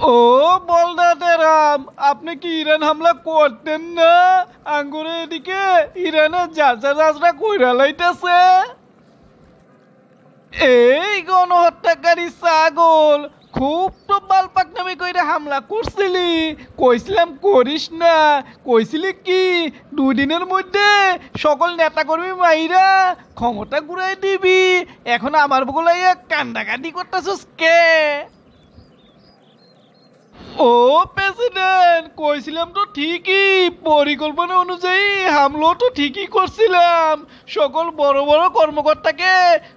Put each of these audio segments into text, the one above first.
ও বলদাতে রাম, আপনি কি ইরান হামলা করতেন না? আঙ্গুরে এদিকে ইরানের যাচা যাচরা কইরা লাইতেছে। এই গণহত্যাকারী ছাগল, খুব তো বালপাক নামে কইরা হামলা করছিলি। কইছিলাম করিস না। কইছিলি কি দুদিনের মধ্যে সকল নেতাকর্মী মাইরা ক্ষমতা ঘুরাই দিবি। এখন আমার বগুলাইয়া কান্দাকাটি করতেছিস কে? ও প্রেসিডেন্ট, কইছিলাম তো ঠিকই, পরিকল্পনা অনুযায়ী হামলো তো ঠিকই করছিলাম। সকল বড় বড় কর্মকর্তাকে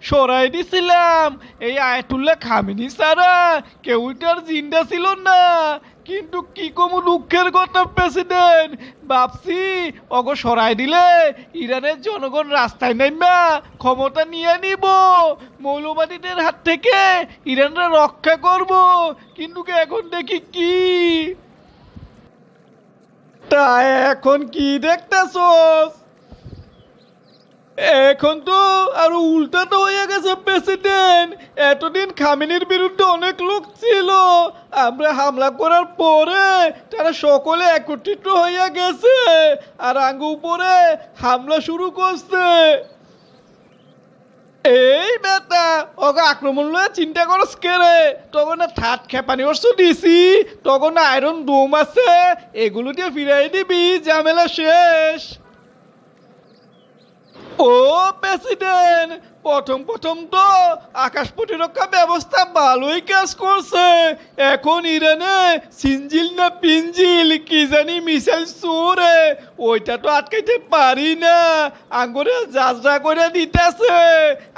সরাই দিছিলাম। এই আয়তুল্লাহ খামিনি সারা কেউটার জিন্দা ছিল না। কিন্তু কি কমু দুঃখের কথা, প্রেসিডেন্ট? ভাবছি অগ সরাই দিলে ইরানের জনগণ রাস্তায় নামবা ক্ষমতা নিয়ে নিব। মৌলবাদীদের হাত থেকে ইরানরা রক্ষা করব। কিন্তু এখন দেখি কি? তা এখন কি দেখতেছস? এখন তো আরও উল্টাটা হয়ে গেছে প্রেসিডেন্ট এতদিন খামিনির বিরুদ্ধে অনেক লোক ছিল। আমরা হামলা করার পরে তারা সকলে একত্রিত হইয়া গেছে আর আঙ্গু উপরে হামলা শুরু করছে। এই বেটা ওকে আক্রমণ লয়ে চিন্তা করস কে রে? তখন না থাট খেপানি অর্থ দিছি তখন আয়রন দোম আছে, এগুলো দিয়ে ফিরাই দিবি, ঝামেলা শেষ। ও প্রেসিডেন্ট, প্রথম প্রথম তো আকাশ প্রতিরক্ষা ব্যবস্থা ভালোই কাজ করছে। এখন ইরানে সিনজিল না পিনজিল, কি জানি মিসাইল সুরে ওইটা তো আটকাইতে পারি না। আঙ্গুরে যাত্রা করে দিতেছে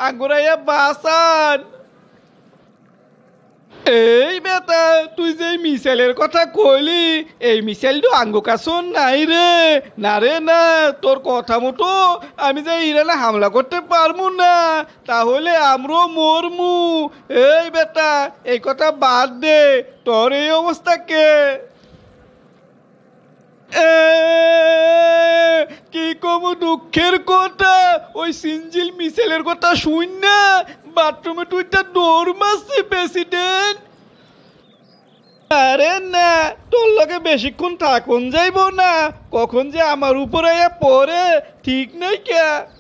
আঙ্গুরাইয়া বাসান এই তুই যে মিসাইলের কথা কইলি, এই মিসাইলটা আঙ্গ কাছন নাই রে। না রে, না, তোর কথা মতো আমি যে ইরানে হামলা করতে পারব না, তাহলে আমরাও মরমু এই বেটা, এই কথা বাদ দে, তোর এই অবস্থা কে? কি কম দুঃখের কথা, ওই সিনজিল মিসেলের কথা শুন না, বাথরুমে তুইটা দৌড় মারছি প্রেসিডেন্ট। আরে না, তোর লোকে বেশিক্ষণ থাকুন যাইব না। কখন যে আমার উপরে পড়ে, ঠিক নাই কে?